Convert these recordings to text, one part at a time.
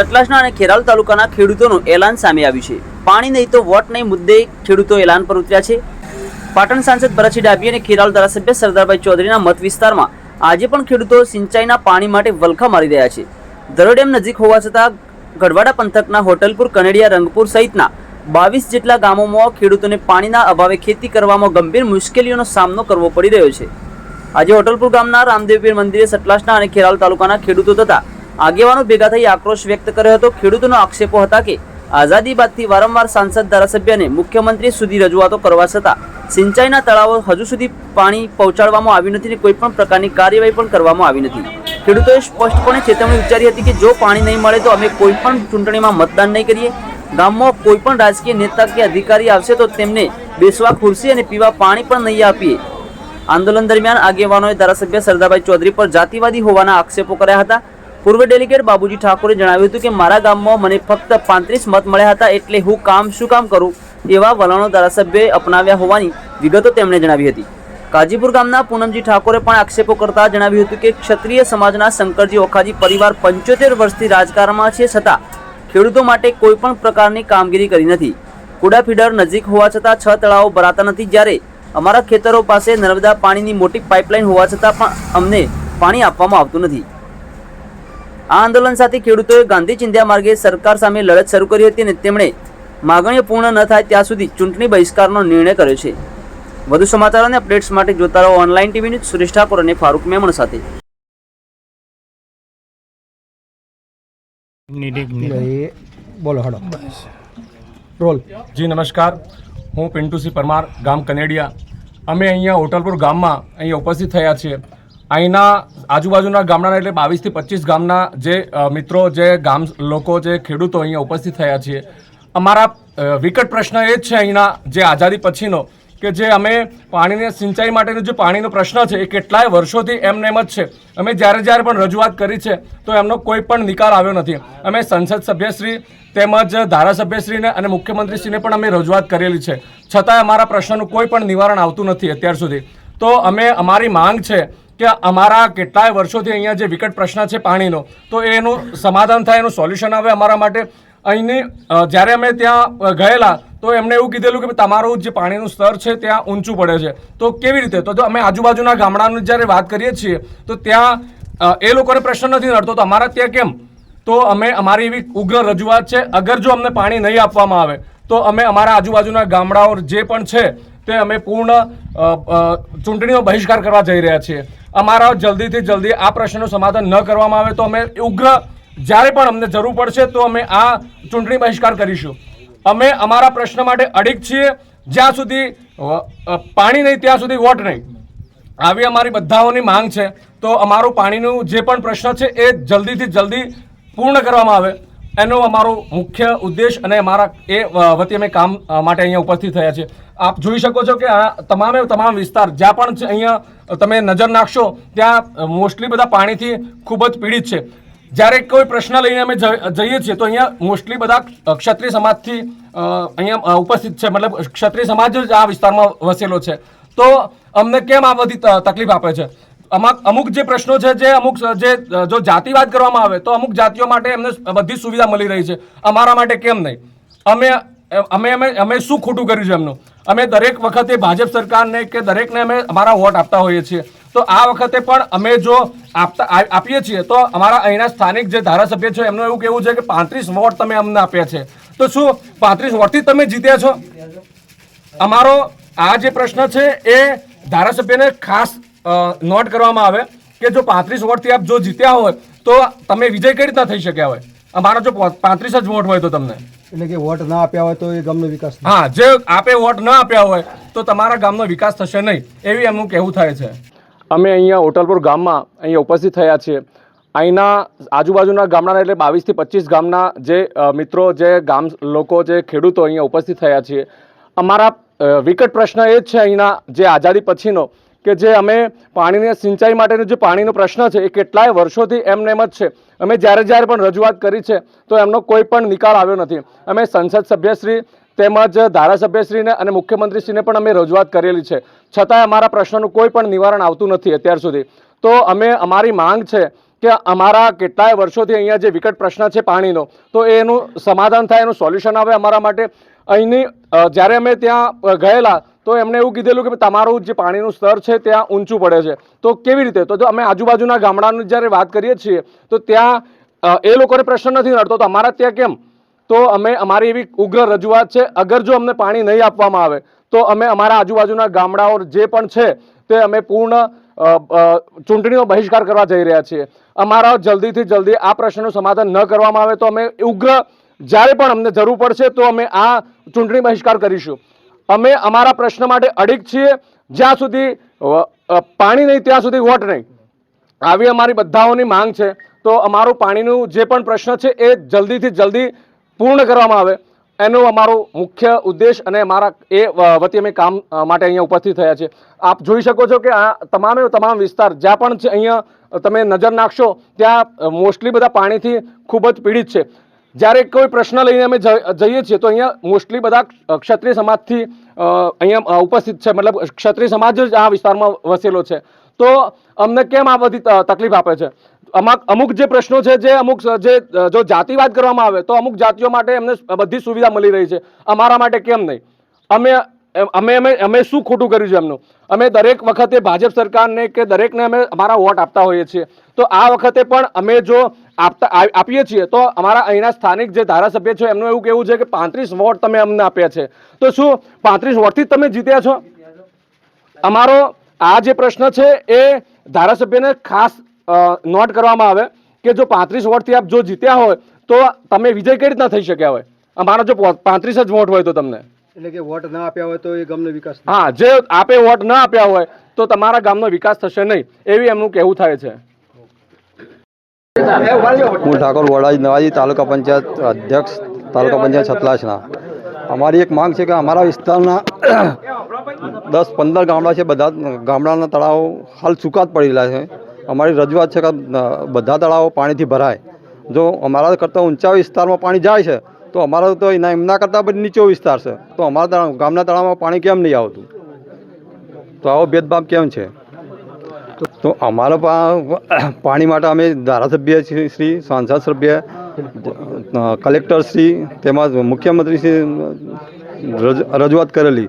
સતલાસના અને ખેરાલ તાલુકાના ખેડૂતોનું એલાન સામે આવ્યું છે. પાણી નહીં તો વોટ નહીં, મુદ્દે ખેડૂતો એલાન પર ઉતર્યા છે. પાટણ સાંસદ ભરતસિંહ ડાભી અને ખેરાલ ધારાસભ્ય સરદારભાઈ ચૌધરીના મત વિસ્તારમાં આજે પણ ખેડૂતો સિંચાઈના પાણી માટે વલખા મારી રહ્યા છે. ધરો નજીક હોવા છતાં ગઢવાડા પંથકના હોટલપુર, કનેડિયા, રંગપુર સહિતના બાવીસ જેટલા ગામોમાં ખેડૂતોને પાણીના અભાવે ખેતી કરવામાં ગંભીર મુશ્કેલીઓનો સામનો કરવો પડી રહ્યો છે. આજે હોટલપુર ગામના રામદેવપીર મંદિરે સતલાસના અને ખેરાલ તાલુકાના ખેડૂતો તથા આગેવાનો ભેગા થઈ આક્રોશ વ્યક્ત કર્યો હતો. ખેડૂતોનો આક્ષેપો હતા કે આઝાદી બાદથી વારંવાર સાંસદ ધારાસભ્યને મુખ્યમંત્રી સુધી રજૂઆતો કરવા છતાં સિંચાઈના તળાવો હજુ સુધી પાણી પહોંચાડવામાં આવ્યું નથી અને કોઈ પણ પ્રકારની કાર્યવાહી પણ કરવામાં આવી નથી. ખેડૂતોએ સ્પષ્ટપણે ચેતવણી ઉચ્ચારી હતી કે જો પાણી નહીં મળે તો અમે કોઈ પણ ચૂંટણીમાં મતદાન નહીં કરીએ. ગામમાં કોઈ પણ રાજકીય નેતા કે અધિકારી આવશે તો તેમને બેસવા ખુરશી અને પીવા પાણી પણ નહીં આપીએ. આંદોલન દરમિયાન આગેવાનોએ ધારાસભ્ય સરદારભાઈ ચૌધરી પર જાતિવાદી હોવાના આક્ષેપો કર્યા હતા. પૂર્વ ડેલિગેટ બાબુજી ઠાકોરે જણાવ્યું હતું કે, મારા ગામમાં મને ફક્ત પાંત્રીસ મત મળ્યા હતા એટલે હું કામ શું કામ કરું? એવા વલણો ધારાસભ્યએ અપનાવ્યા હોવાની વિગતો તેમણે જણાવી હતી. કાજીપુર ગામના પૂનમજી ઠાકોરે પણ આક્ષેપો કરતા જણાવ્યું હતું કે, ક્ષત્રિય સમાજના શંકરજી ઓખાજી પરિવાર પંચોતેર વર્ષથી રાજકારણમાં છે છતાં ખેડૂતો માટે કોઈ પણ પ્રકારની કામગીરી કરી નથી. કુડા ફીડર નજીક હોવા છતાં છ તળાવો ભરાતા નથી. જ્યારે અમારા ખેતરો પાસે નર્મદા પાણીની મોટી પાઇપલાઇન હોવા છતાં પણ અમને પાણી આપવામાં આવતું નથી. આ આંદોલન સાથે ખેડૂતોએ ગાંધી ચિંધ્યા માર્ગે સરકાર સામે લડત શરૂ કરી હતી અને તેમણે માગણીઓ પૂર્ણ ન થાય ત્યાં સુધી ચૂંટણી બહિષ્કારનો નિર્ણય કર્યો છે. વધુ સમાચાર અને અપડેટ્સ માટે જોતા રહો online TV news Suresh Thakor અને ફારૂક મેમણ સાથે. બોલો હડો. રોલ. જી નમસ્કાર. હું પિન્ટુસિંહ પરમાર ગામ કનેડિયા. અમે અહીંયા હોટલપુર ગામમાં અહીંયા ઉપસ્થિત થયા છીએ. અહીંના આજુબાજુના ગામડાના એટલે બાવીસથી પચીસ ગામના જે મિત્રો, જે ગામ લોકો, જે ખેડૂતો અહીંયા ઉપસ્થિત થયા છીએ. અમારા વિકટ પ્રશ્ન એ જ છે અહીંના જે આઝાદી પછીનો કે જે અમે પાણીને સિંચાઈ માટેનો જે પાણીનો પ્રશ્ન છે એ કેટલાય વર્ષોથી એમને એમ જ છે. અમે જ્યારે જ્યારે પણ રજૂઆત કરી છે તો એમનો કોઈ પણ નિકાલ આવ્યો નથી. અમે સંસદ સભ્યશ્રી તેમજ ધારાસભ્યશ્રીને અને મુખ્યમંત્રીશ્રીને પણ અમે રજૂઆત કરેલી છે. છતાંય અમારા પ્રશ્નનું કોઈ પણ નિવારણ આવતું નથી અત્યાર સુધી. તો અમે, અમારી માંગ છે કે અમારા કેટલાય વર્ષોથી અહીંયા જે વિકટ પ્રશ્ન છે પાણીનો, તો એનું સમાધાન થાય, એનું સોલ્યુશન આવે અમારા માટે. અહીંની જ્યારે અમે ત્યાં ગયેલા, તો એમણે એવું કીધેલું કે તમારું જે પાણીનું સ્તર છે ત્યાં ઊંચું પડે છે. તો કેવી રીતે? તો અમે આજુબાજુના ગામડાની જ્યારે વાત કરીએ છીએ, તો ત્યાં એ લોકોને પ્રશ્ન નથી નડતો, તો અમારા ત્યાં કેમ? તો અમે, અમારી એવી ઉગ્ર રજૂઆત છે, અગર જો અમને પાણી નહીં આપવામાં આવે, તો અમે અમારા આજુબાજુના ગામડાઓ જે પણ છે, તે અમે પૂર્ણ ચૂંટણીનો બહિષ્કાર કરવા જઈ રહ્યા છીએ. અમારા જલ્દીથી જલ્દી આ પ્રશ્નનું સમાધાન ન કરવામાં આવે તો અમે ઉગ્ર, જ્યારે પણ અમને જરૂર પડશે તો અમે આ ચૂંટણી બહિષ્કાર કરીશું. અમે અમારા પ્રશ્ન માટે અડીક છીએ, જ્યાં સુધી પાણી નહીં, ત્યાં સુધી વોટ નહીં. આવી અમારી બધાઓની માંગ છે. તો અમારું પાણીનું જે પણ પ્રશ્ન છે એ જલ્દીથી જલ્દી પૂર્ણ કરવામાં આવે. એનો અમારો મુખ્ય ઉદ્દેશ અને અમારા એ વતી અમે કામ માટે અહીંયા ઉપસ્થિત થયા છે. આપ જોઈ શકો છો કે આ તમામે તમામ વિસ્તાર જ્યાં પણ અહીંયા તમે નજર નાખશો, ત્યાં મોસ્ટલી બધા પાણીથી ખૂબ જ પીડિત છે. જ્યારે કોઈ પ્રશ્ન લઈને અમે જઈએ છીએ, તો અહીંયા મોસ્ટલી બધા ક્ષત્રિય સમાજથી અહીંયા ઉપસ્થિત છે. મતલબ ક્ષત્રિય સમાજ જ આ વિસ્તારમાં વસેલો છે. તો અમને કેમ આ બધી તકલીફ આપે છે? અમુક અમુક જે પ્રશ્નો છે, જે અમુક જે જો જાતિવાદ કરવામાં આવે, તો અમુક જાતિઓ માટે એમને બધી સુવિધા મળી રહી છે. અમારા માટે કેમ નહીં? અમે અમે અમે અમે શું ખોટું કર્યું છે એમનું? અમે દરેક વખતે ભાજપ સરકારને કે દરેકને અમે અમારા વોટ આપતા હોઈએ છીએ. તો આ વખતે પણ અમે જો આપતા આપીએ છીએ, તો અમારા અહીંના સ્થાનિક જે ધારાસભ્ય છે, એમનું એવું કહેવું છે કે પાંત્રીસ વોટ તમે અમને આપ્યા છે. તો શું, પાંત્રીસ વોટથી તમે જીત્યા છો? અમારો આ જે પ્રશ્ન છે, એ ધારાસભ્યને ખાસ નોટ કરવામાં આવે કે જો પાંત્રીસ વોટથી આપ જો જીત્યા હોય તો તમે વિજય કઈ રીતના થઈ શક્યા હોય? અમારા જો પાંત્રીસ જ વોટ હોય તો તમને. એટલે કે વોટ ના આપ્યા હોય તો એ ગામનો વિકાસ હા જે આપે વોટ ન આપ્યા હોય તો તમારા ગામનો વિકાસ થશે નહીં એવી એમનું કહેવું થાય છે. અમે અહીંયા હોટલપુર ગામમાં અહીંયા ઉપસ્થિત થયા છીએ. અહીંના આજુબાજુના ગામડાના એટલે બાવીસથી પચીસ ગામના જે મિત્રો જે ગામ લોકો જે ખેડૂતો અહીંયા ઉપસ્થિત થયા છીએ. અમારા વિકટ પ્રશ્ન એ જ છે અહીંના જે આઝાદી પછીનો. કે જે અમે પાણીને સિંચાઈ માટેનો જે પાણીનો પ્રશ્ન છે, એ કેટલાય વર્ષોથી એમને એમ જ છે. અમે જ્યારે જ્યારે પણ રજૂઆત કરી છે, તો એમનો કોઈ પણ નિકાલ આવ્યો નથી. અમે સંસદ સભ્યશ્રી તેમજ ધારાસભ્યશ્રીને અને મુખ્યમંત્રીશ્રીને પણ અમે રજૂઆત કરેલી છે. છતાંય અમારા પ્રશ્નનું કોઈ પણ નિવારણ આવતું નથી અત્યાર સુધી. તો અમે, અમારી માંગ છે કે અમારા કેટલાય વર્ષોથી અહીંયા જે વિકટ પ્રશ્ન છે પાણીનો, તો એનું સમાધાન થાય, એનું સોલ્યુશન આવે અમારા માટે. અહીંની જ્યારે અમે ત્યાં ગયેલા તો એમણે એવું કીધેલું કે તમારું જે પાણીનું સ્તર છે ત્યાં ઊંચું પડે છે. તો કેવી રીતે? તો અમે આજુબાજુના ગામડાની જ્યારે વાત કરીએ છીએ, તો ત્યાં એ લોકોને પ્રશ્ન નથી નડતો, તો અમારા ત્યાં કેમ? તો અમે, અમારી એવી ઉગ્ર રજૂઆત છે, અગર જો અમને પાણી નહીં આપવામાં આવે, તો અમે અમારા આજુબાજુના ગામડાઓ જે પણ છે, તે અમે પૂર્ણ ચૂંટણીનો બહિષ્કાર કરવા જઈ રહ્યા છીએ. અમારા જલ્દીથી જલ્દી આ પ્રશ્નનું સમાધાન ન કરવામાં આવે તો અમે ઉગ્ર, જ્યારે પણ અમને જરૂર પડશે, તો અમે આ ચૂંટણી બહિષ્કાર કરીશું. અમે અમારા પ્રશ્ન માટે અડીક છીએ. જ્યાં સુધી પાણી નહીં, ત્યાં સુધી વોટ નહીં. આવી અમારી બધાઓની માંગ છે. તો અમારું પાણીનું જે પણ પ્રશ્ન છે એ જલ્દીથી જલ્દી પૂર્ણ કરવામાં આવે. એનો અમારો મુખ્ય ઉદ્દેશ અને અમારા એ વતી અમે કામ માટે અહીંયા ઉપસ્થિત થયા છે આપ જોઈ શકો છો કે આ તમામે તમામ વિસ્તાર જ્યાં પણ છે, અહીંયા તમે નજર નાખશો, ત્યાં મોસ્ટલી બધા પાણીથી ખૂબ જ પીડિત છે. જ્યારે કોઈ પ્રશ્ન લઈને અમે જઈએ છીએ, તો અહીંયા મોસ્ટલી બધા ક્ષત્રિય સમાજથી અહીંયા ઉપસ્થિત છે. મતલબ ક્ષત્રિય સમાજ જ આ વિસ્તારમાં વસેલો છે. તો અમને કેમ આ બધી તકલીફ આપે છે? અમાક અમુક જે પ્રશ્નો છે, જે અમુક જે જો જાતિવાદ કરવામાં આવે, તો અમુક જાતિઓ માટે એમને બધી સુવિધા મળી રહી છે. અમારા માટે કેમ નહીં? અમે અમે અમે અમે શું ખોટું કર્યું છે એમનું? અમે દરેક વખતે ભાજપ સરકારને કે દરેકને અમે અમારા વોટ આપતા હોઈએ છીએ. તો આ વખતે પણ અમે જો આપતા આપીએ છીએ. તો અમારા અહીંના સ્થાનિક જે ધારાસભ્ય છે એમનું એવું કહેવું છે કે પાંત્રીસ વોટ તમે અમને આપ્યા છે. તો શું પાંત્રીસ વોટથી તમે જીત્યા છો? અમારો આ જે પ્રશ્ન છે એ ધારાસભ્યને ખાસ નોટ કરવામાં આવે કે જો પાંત્રીસ વોટથી આપ જો જીત્યા હોય તો તમે વિજય કઈ રીતના થઈ શક્યા હોય? અમારા જો પાંત્રીસ જ વોટ હોય તો તમને. એટલે કે વોટ ના આપ્યા હોય તો એ ગામનો વિકાસ હા જે આપે વોટ ન આપ્યા હોય તો તમારા ગામનો વિકાસ થશે નહીં એવી એમનું કહેવું થાય છે. હું ઠાકોર વડાજ નવાજી તાલુકા પંચાયત અધ્યક્ષ તાલુકા પંચાયત છતલાશના અમારી એક માંગ છે કે અમારા વિસ્તારના દસ પંદર ગામડા છે, બધા ગામડાના તળાવો હાલ સૂકા જ પડેલા છે. અમારી રજૂઆત છે કે બધા તળાવો પાણીથી ભરાય. જો અમારા કરતાં ઊંચા વિસ્તારમાં પાણી જાય છે, તો અમારા તો એના એમના કરતાં પણ નીચો વિસ્તાર છે. તો અમારા ગામના તળાવમાં પાણી કેમ નહીં આવતું? તો આવો ભેદભાવ કેમ છે? તો અમારા પાણી માટે અમે ધારાસભ્ય શ્રી- સાંસદ સભ્ય કલેક્ટર શ્રી તેમજ મુખ્યમંત્રી શ્રી રજૂઆત કરેલી.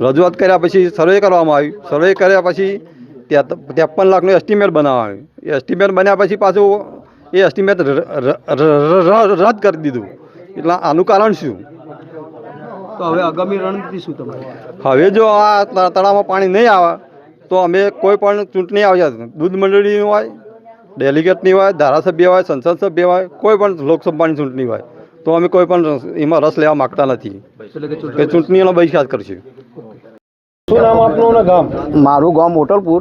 રજૂઆત કર્યા પછી સર્વે કરવામાં આવ્યું સર્વે કર્યા પછી ત્રેપન લાખનું એસ્ટિમેટ બનાવવામાં આવ્યું એસ્ટિમેટ બન્યા પછી પાછું એ એસ્ટિમેટ રદ કરી દીધું. એટલે આનું કારણ શું? તો હવે આગામી રણનીતિ શું તમારી? હવે જો આ તળાવમાં પાણી નહીં આવે તો અમે કોઈ પણ ચૂંટણી આવ્યા દૂધ મંડળીની હોય ડેલિગેટની હોય ધારાસભ્ય હોય સંસદ સભ્ય હોય કોઈ પણ લોકસભાની ચૂંટણી હોય તો અમે કોઈ પણ એમાં રસ લેવા માગતા નથી. કે ચૂંટણીનો બહિષ્કાર કરશું. શું નામ આપનું ગામ? મારું ગામ હોટલપુર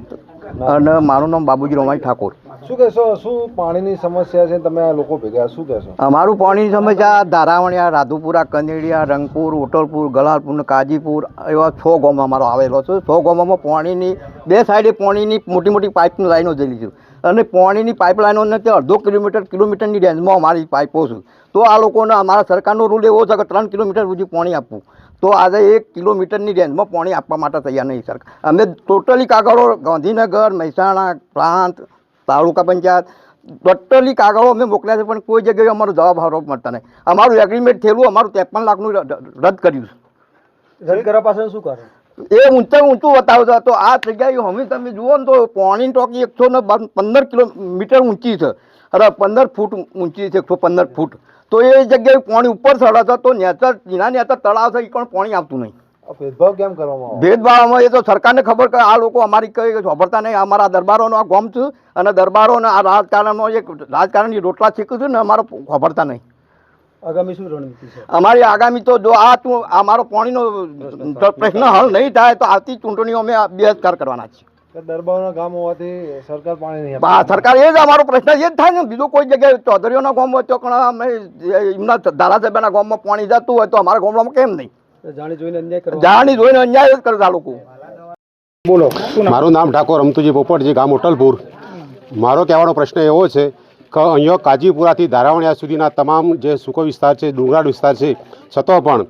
અને મારું નામ બાબુજી રોમાઈ ઠાકોર. શું કહેશો? શું પાણીની સમસ્યા છે? તમે આ લોકો ભેગા શું કહેશો? અમારું પાણીની સમસ્યા ધારાવણિયા, રાધુપુરા, કનેડિયા, રંગપુર ઉટલપુર ગલાલપુર, કાજીપુર એવા છ ગામ અમારો આવેલો છે. છ ગામોમાં પાણીની, બે સાઈડે પાણીની મોટી મોટી પાઇપની લાઈનો જઈ છે. અને પાણીની પાઇપલાઈનો નથી અડધો કિલોમીટર, કિલોમીટરની રેન્જમાં અમારી પાઇપો છે. તો આ લોકોને અમારા સરકારનો રૂલ એવો છે કે ત્રણ કિલોમીટર સુધી પાણી આપવું. તો આજે એક કિલોમીટરની રેન્જમાં પાણી આપવા માટે તૈયાર નહીં સરકાર. અમે ટોટલી કાગળો ગાંધીનગર, મહેસાણા પ્રાંત તાલુકા પંચાયત. ટોટલી કાગળો અમે મોકલ્યા છે પણ કોઈ જગ્યાએ અમારો જવાબ હારો મળતા નહીં. અમારું એગ્રીમેન્ટ થયેલું અમારું ત્રેપન લાખનું રદ કર્યું રદ કરવા પાછળ શું કારણ? એ ઊંચા ઊંચું બતાવતા છે તો આ જગ્યાએ હવે તમે જુઓ ને તો પોણી ટોકી એકસો ને પંદર કિલોમીટર ઊંચી છે. અરે પંદર ફૂટ ઊંચી છે એકસો પંદર ફૂટ. તો એ જગ્યાએ પાણી ઉપર ચડે છે તો નેચર જીના નેચર તળાવ છે એ પણ પાણી આવતું નહીં. ભેદભાવ કેમ કરવામાં આવે? ભેદભાવમાં એ તો સરકારને ખબર કે આ લોકો અમારી કઈ ખબરતા નહીં. અમારા દરબારોનો આ ગોમ છે અને દરબારોને આ રાજકારણનો એક રાજકારણની રોટલા શીખું છું ને અમારો ખબરતા નહીં. આગામી શું રણનીતિ છે? અમારી આગામી તો જો આ તું અમારો પાણીનો પ્રશ્ન હલ નહીં થાય તો આવતી ચૂંટણીઓ અમે બહિષ્કાર કરવાના છીએ. દરબારના ગામ હોવાથી સરકાર પાણી નહીં બા સરકાર એ જ અમારો પ્રશ્ન એ જ થાય ને. બીજો કોઈ જગ્યાએ ચૌધરીઓના ગામ હોય તો પણ અમે એમના ધારાસભ્યના ગામમાં પાણી જતું હોય તો અમારા ગામડામાં કેમ નહીં? જાણી જોઈને અન્યાય કરવા. જાણી જોઈને અન્યાય જ કરતા લોકો. બોલો મારું નામ ઠાકોર રમતુજી પોપટજી ગામ હોટલપુર. મારો કહેવાનો પ્રશ્ન એવો છે કે અહીંયા કાજીપુરાથી ધારાવણિયા સુધીના તમામ જે સૂકો વિસ્તાર છે ડુંગરાળ વિસ્તાર છે છતાં પણ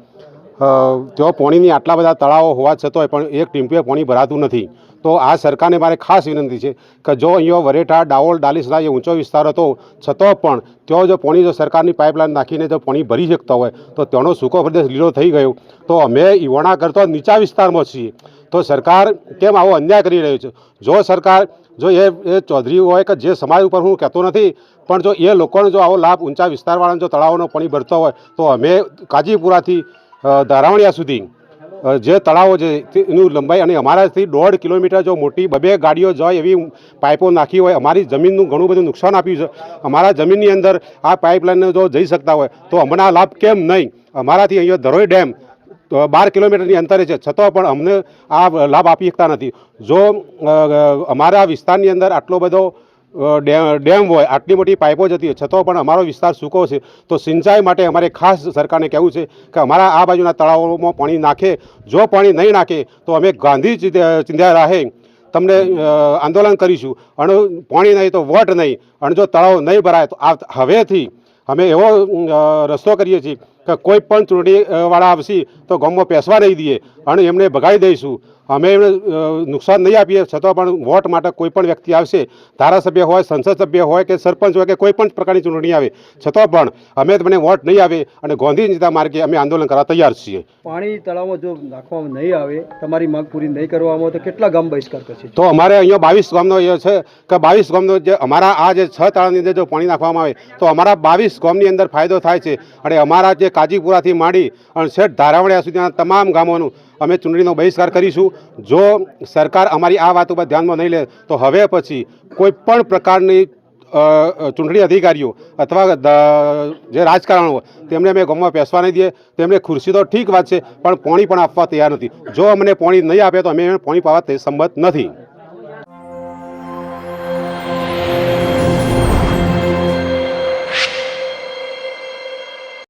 ત્યાં પાણીની આટલા બધા તળાવો હોવા છતાંય પણ એક ટીમ્પે પાણી ભરાતું નથી, તો આ સરકારને મારે ખાસ વિનંતી છે કે જો અહીંયા વરેઠા ડાવોલ ડાલીસના જે ઊંચો વિસ્તાર હતો, છતાં પણ ત્યાં જો પાણી જો સરકારની પાઇપલાઇન નાખીને જો પાણી ભરી શકતા હોય, તો તેનો સૂકો પ્રદેશ લીલો થઈ ગયો. તો અમે ઈવણા કરતો નીચા વિસ્તારમાં છીએ. તો સરકાર કેમ આવો અન્યાય કરી રહ્યો છે? જો સરકાર, જો એ એ ચૌધરી હોય કે જે સમાજ ઉપર હું કહેતો નથી, પણ જો એ લોકોને જો આવો લાભ ઊંચા વિસ્તારવાળાને જો તળાવનો પાણી ભરતો હોય, તો અમે કાજીપુરાથી ધારાવણિયા સુધી. જે તળાવો છે તેનું લંબાઈ અને અમારાથી દોઢ કિલોમીટર જો મોટી બબે ગાડીઓ જાય એવી પાઇપો નાખી હોય, અમારી જમીનનું ઘણું બધું નુકસાન આપ્યું છે. અમારા જમીનની અંદર આ પાઇપલાઇનને જો જઈ શકતા હોય, તો અમને લાભ કેમ નહીં? અમારાથી અહીંયા ધરોઈ ડેમ તો બાર કિલોમીટરની અંતરે છે. છતાં પણ અમને આ લાભ આપી શકતા નથી. જો અમારા વિસ્તારની અંદર આટલો બધો ડેમ હોય, આટલી મોટી પાઇપો જતી હોય, છતાં પણ અમારો વિસ્તાર સૂકો છે. તો સિંચાઈ માટે અમારે ખાસ સરકારને કહેવું છે કે અમારા આ બાજુના તળાવોમાં પાણી નાખે. જો પાણી નહીં નાખે, તો અમે ગાંધી ચિંધ્યા રાહે તમને આંદોલન કરીશું. અને પાણી નહીં તો વોટ નહીં. અને જો તળાવ નહીં ભરાય, તો આ હવેથી અમે એવો રસ્તો કરીએ છીએ કે કોઈ પણ ચૂંટણીવાળા આવશે, તો ગામમાં પેસવા નહીં દઈએ. અને એમને ભગાડી દઈશું. અમે એમને નુકસાન નહીં આપીએ છતાં પણ વોટ માટે કોઈ પણ વ્યક્તિ આવશે ધારાસભ્ય હોય સંસદ સભ્ય હોય કે સરપંચ હોય કે કોઈ પણ પ્રકારની ચૂંટણી આવે છતાં પણ અમે તમને વોટ નહીં આવે અને ગાંધી નેતા માર્ગે અમે આંદોલન કરવા તૈયાર છીએ. પાણી તળાવમાં જો નાખવામાં નહીં આવે તમારી માંગ પૂરી નહીં કરવામાં આવે તો કેટલા ગામ બહિષ્કાર કરશે? તો અમારે અહીંયા બાવીસ ગામનો એ છે કે બાવીસ ગામનો જે અમારા આ જે છ તળાવની અંદર જો પાણી નાખવામાં આવે તો અમારા બાવીસ ગામની અંદર ફાયદો થાય છે. અને અમારા જે કાજીપુરાથી માંડી અને શેઠ ધારાવડિયા સુધીના તમામ ગામોનું અમે ચૂંટણીનો બહિષ્કાર કરીશું. જો સરકાર અમારી આ વાત ઉપર ધ્યાનમાં નહીં લે, તો હવે પછી કોઈ પણ પ્રકારની ચૂંટણી અધિકારીઓ અથવા જે રાજકારણો, તેમને અમે ગામમાં પેસવા નહીં દઈએ. તેમને ખુરશી તો ઠીક વાત છે, પણ પોણી પણ આપવા તૈયાર નથી. જો અમને પોણી નહીં આપે, તો અમે પોણી પાવા તે સંમત નથી.